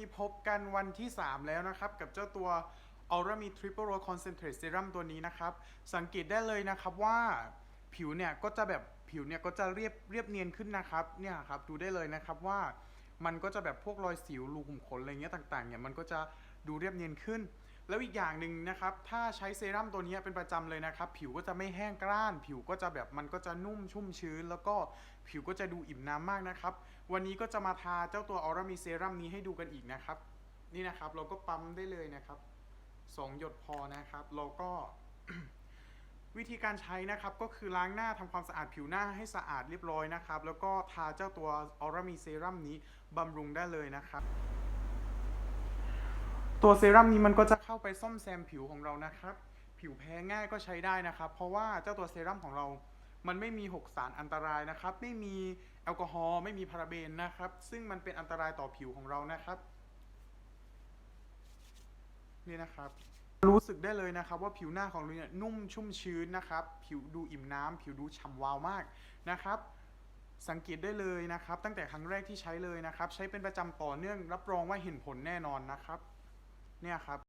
นี้พบกันวันที่ 3 แล้วนะครับ กับเจ้าตัว Aura m i Triple Row Concentrate Serum ตัวนี้นะครับ สังเกตได้เลยนะครับว่าผิวเนี่ยก็จะแบบผิวเนี่ยก็จะเรียบเรียบเนียนขึ้นนะครับเนี่ยครับดูได้เลยนะครับว่ามันก็จะแบบพวกรอยสิวรูขุมขนอะไรเงี้ยต่างๆเนี่ยมันก็จะดูเรียบเนียนขึ้น แล้วอีกอย่างหนึ่งนะครับ ถ้าใช้เซรั่มตัวนี้เป็นประจำเลยนะครับ ผิวก็จะไม่แห้งกร้าน ผิวก็จะแบบมันก็จะนุ่มชุ่มชื้น แล้วก็ผิวก็จะดูอิ่มน้ำมากนะครับ วันนี้ก็จะมาทาเจ้าตัวออรามีเซรั่มนี้ให้ดูกันอีกนะครับ นี่นะครับเราก็ปั๊มได้เลยนะครับสองหยดพอนะครับ เราก็วิธีการใช้นะครับก็คือล้างหน้าทำความสะอาดผิวหน้าให้สะอาดเรียบร้อยนะครับ แล้วก็ทาเจ้าตัวออรามีเซรั่มนี้บำรุงได้เลยนะครับ ตัวเซรั่มนี้มันก็จะเข้าไปซ่อมแซมผิวของเรานะครับ ผิวแพ้ง่ายก็ใช้ได้นะครับ เพราะว่าเจ้าตัวเซรั่มของเรา มันไม่มีหกสารอันตรายนะครับ ไม่มีแอลกอฮอล์ไม่มีพาราเบนนะครับ ซึ่งมันเป็นอันตรายต่อผิวของเรานะครับ นี่นะครับ รู้สึกได้เลยนะครับ ว่าผิวหน้าของเราเนี่ยนุ่มชุ่มชื้นนะครับ ผิวดูอิ่มน้ำผิวดูฉ่ำวาวมากนะครับสังเกตได้เลยนะครับ ตั้งแต่ครั้งแรกที่ใช้เลยนะครับ ใช้เป็นประจำต่อเนื่องรับรองว่าเห็นผลแน่นอนนะครับ เนี่ยครับ